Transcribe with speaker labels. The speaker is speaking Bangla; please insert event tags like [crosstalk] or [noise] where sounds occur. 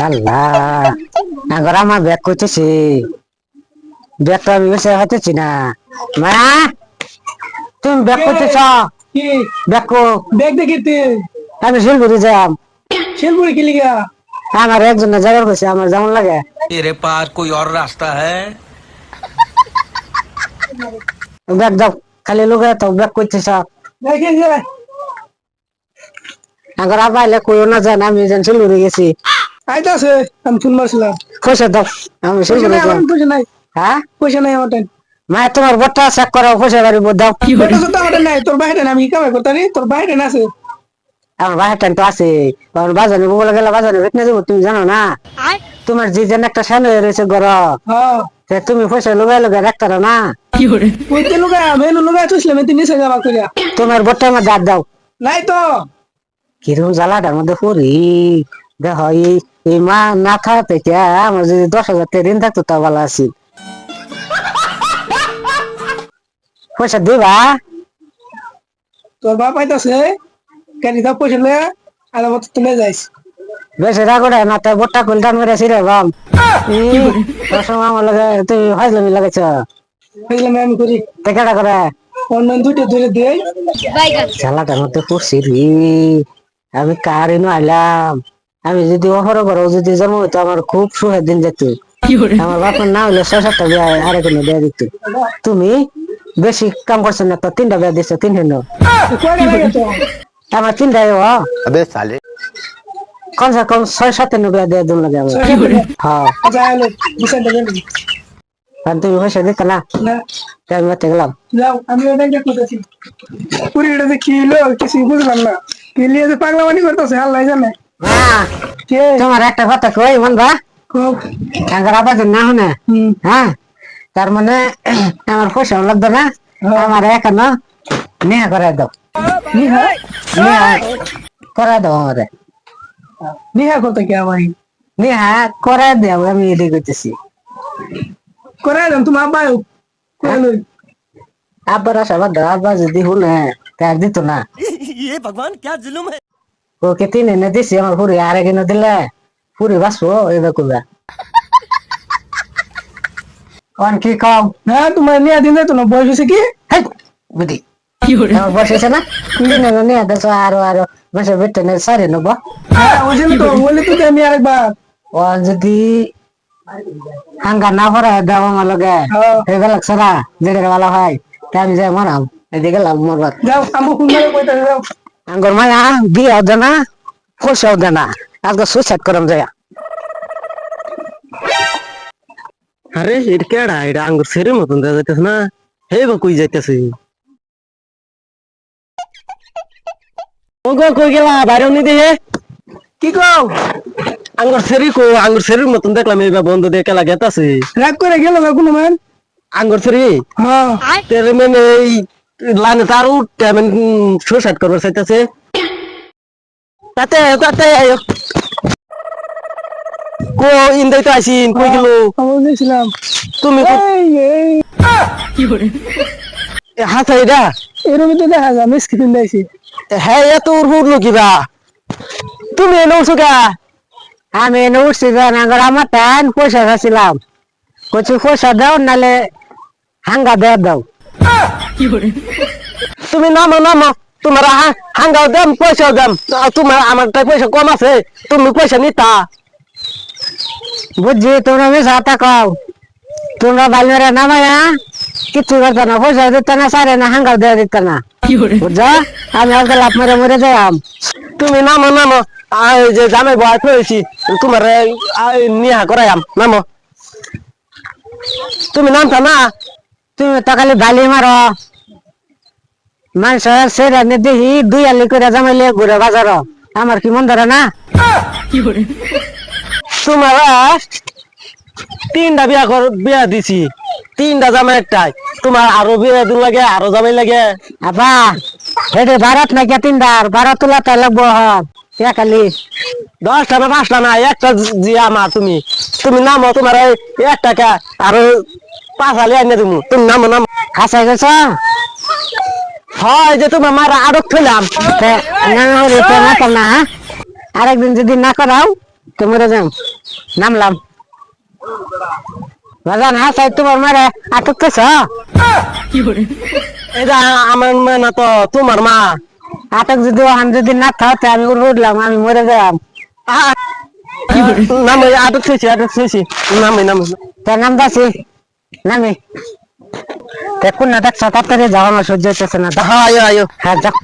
Speaker 1: আল্লাহ আমার ব্যাগ করতেছি ব্যাগটা আমি বেশি হতেছি না মা তুমি ব্যাগ করতেছ ব্যাগ কো
Speaker 2: ব্যাগ দেখিতে
Speaker 1: আমি শিলপুরি যাম
Speaker 2: শিলপুরি কি লিগা
Speaker 1: আমার একজন যাবার কইছে আমার যেমন লাগে
Speaker 3: এরে পার কই অর রাস্তা হ্যায়
Speaker 1: ব্যাগ দাও খালি লোকে তো ব্যাগ করতেছ
Speaker 2: দেখি যে
Speaker 1: আগর আবার কইও না জান আমি যেন শিলপুরি গেছি
Speaker 2: আইতাছে আমি ফোন মারছিলাম।
Speaker 1: পয়সা দাও আমি শিলগুড়ি
Speaker 2: নাই পয়সা
Speaker 1: হ্যাঁ?
Speaker 2: পয়সা নাই আমার টাইম।
Speaker 1: মা তোমার বটটা চেক করো পয়সা বাড়িব দাও।
Speaker 2: পয়সা তো আমার নাই তোর বাইরে আমি কি কামাই করতারি তোর বাইরে না আছে।
Speaker 1: আমার টাইম তো আছে। আমার বাজারে বলে গেলে বাজারে যাব তুমি জানো না? তোমার যে যেন একটা সামনে রয়েছে ঘর।
Speaker 2: হ্যাঁ।
Speaker 1: তে তুমি পয়সা লুগাই লুগাই রাখতে না?
Speaker 2: ওই তে লুগা মেনু লুগা তুইছিলাম তুই নিচে যাবা করিয়া
Speaker 1: তোমার বটটা আমার দাঁত দাও।
Speaker 2: নাই তো।
Speaker 1: কীরকম জ্বালাটার মধ্যে পড়ি। দেখ এই এই মা না খাওয়াতে কে আমার যদি দশ হাজার টাকা ঋণ থাকতো তা ভালো আছে। পয়সা দিবা?
Speaker 2: তোর বাপ আইতাছে গাড়ি দাও পয়সা লয়ে আর আমার তুলে যাইস
Speaker 1: বেশি রাগ না তাই বটটা খুলতে মেরে ছিঁড়ে বাম। আমার লাগে তুমি ফাইজলামি লাগাইছ?
Speaker 2: আমি করি।
Speaker 1: টেকাটা করে?
Speaker 2: অন্য দুইটা ধরে দেই।
Speaker 1: জ্বালাটার মধ্যে পড়ছি রে। আমি কার এনে আইলাম। আমি যদি অহরবরও যদি জন্ম হইতো আমার খুব সুখের দিন যেত। আমার বাপের না হলে ছয় সাতটা বিয়া আরে কোনো বিয়া দিত। তুমি বেশি কাম করছ না তো তিনটা বিয়া দিচ্ছ তিন হেন আমার
Speaker 4: তিনটা কমসে
Speaker 1: কম ছয় সাত বিয়া দিয়ে দিন লাগে আমার। হ্যাঁ। আমি
Speaker 2: কি বুঝলাম না। পাগলামানি করতেছে আল্লাহ জানে।
Speaker 1: তোমার একটা কথা কই মনবা
Speaker 2: খুব
Speaker 1: আঙ্গার আবার না শুনে
Speaker 2: হুম
Speaker 1: হ্যাঁ তার মানে আমার পয়সা লাগবে না আমার এখনো নেহা করে দাও
Speaker 2: নিহা
Speaker 1: নেহা করে দাও আমারে
Speaker 2: নিহা করতে কি আমার
Speaker 1: নেহা করে দাও আমি এদিকে করতেছি
Speaker 2: করে দেন তুমি আব্বা করে লই
Speaker 1: আব্বার আশা বাদ দাও আব্বা যদি শুনে তার দিত না
Speaker 3: ये भगवान क्या जुलुम है
Speaker 1: ওকে তিন এনে দিছি আমার পুরি আর এক এনে দিলে পুরি বাঁচবো এবার করবে কোন কি কম
Speaker 2: হ্যাঁ তোমার নিয়া দিন না বয়স হয়েছে কি?
Speaker 1: হেই বুদ্ধি। আমার বয়স হয়েছে না? তিন এনে নিয়ে দেছো আরও আরও বসে বেটে নে সারি নেব।
Speaker 2: হ্যাঁ ওই জন্য তো বলে তো আমি আরেকবার।
Speaker 1: ও যদি হাঙ্গা না ভরা দাও আমার লগে।
Speaker 2: হ্যাঁ।
Speaker 1: এই বেলাক সারা যেটা ভালো হয় তাই আমি যাই মরাম। এদিকে গেলাম মরবার।
Speaker 2: যাও আমি ফোন করে কইতে যাও।
Speaker 1: আঙ্গর মায়া বিয়ে দে না পয়সাও দে না আজকে সুইসাইড করম যায়
Speaker 5: আরে এটা কেডা? এটা আঙ্গুর সেরের মতন দেখা যাইতেছে না। হে বা কই যাইতেছে? ওগো কই গেলা? বাইরে নি দে
Speaker 2: কি কও?
Speaker 5: আঙ্গুর সেরি কো আঙ্গুর সেরের মতন দেখলাম এইবার বন্ধ দিয়ে কেলা গেতাছে।
Speaker 2: রাগ করে গেল না কোনো মান?
Speaker 5: আঙ্গুর সেরি
Speaker 2: হ্যাঁ।
Speaker 5: তেরে মানে এই লানে তার উঠতে মানে সুসাইড করবার চাইতেছে। তাতে তাতে কো ইন্দাই তো আইসিন কই গেল?
Speaker 2: আমি
Speaker 5: তুমি কো-
Speaker 2: এই এই।
Speaker 5: এ হাসা এটা
Speaker 2: এরকম তো দেখা যায় মিস কিনে দিয়েছি
Speaker 5: হ্যাঁ এত উড়লো কিবা তুমি এনে উঠছো কা?
Speaker 1: আমি এনে উঠছি দেন আঙ্গর আমার টান পয়সা খাচ্ছিলাম কচু পয়সা দাও নালে হাঙ্গা দেওয়া দাও।
Speaker 5: তুমি নামো নামো। তোমার হাঙ্গাও দাম পয়সাও দাম। তোমার আমার পয়সা কম আছে তুমি পয়সা নিতা।
Speaker 1: বুঝছি তোমরা মিস হাতা কও। তোমরা বালিমেরা নামায়া কিচ্ছু করতে না পয়সা দিতে না সারে না হাঙ্গা দেওয়া দিতে না। বুঝছ? আমি আজকে লাভ মেরে মরে যাইম
Speaker 5: তুমি নামো নামো। যে জামাই বয় ফেলেছি তোমার নিহা করাইম নামো। তুমি নামতা না?
Speaker 1: তুমি তো খালি বালি মারো। মানুষ সেরা দেখি দুই আলি করে জামাইলে ঘুরে বাজার। আমার কি মন ধরে না?
Speaker 5: তোমার তিনটা বিয়া কর বিয়া দিছি। তিনটা জামাই একটাই। তোমার আরও বিয়া দিন লাগে আরও জামাই লাগে।
Speaker 1: আবা হেটে ভারত নাকি তিনবার ভারত তোলা তাই লাগবো খালি।
Speaker 5: দশটা না পাঁচটা না একটা জিয়া মা তুমি। তুমি নামো তোমার এক টাকা আরও পাঁচ হালি আনিয়ে তুমি তুমি নামো নামো।
Speaker 1: খাসাই গেছ?
Speaker 5: হয় যে তোমার মারা আরও ফেলাম
Speaker 1: তে, না হ্যাঁ? আরেকদিন যদি না করাও তো মরে যাম নামলাম। বাজান হ্যাঁ সাইড তোমার মারে আটক কেছ [laughs]
Speaker 5: এটা আমার মা না তো তোমার মা।
Speaker 1: আটক যদি ওখান যদি না থাকতে আমি উঠলাম আমি মরে যাম।
Speaker 5: নামে আটক থইছি আটক থইছি নামে নামে।
Speaker 1: তার নাম দাসি নামি। দেখুন না দেখ তাড়াতাড়ি যাও আমার সহ্য হইতেছে না
Speaker 5: হ্যাঁ আয়ো আয়ো।
Speaker 1: হ্যাঁ যাও।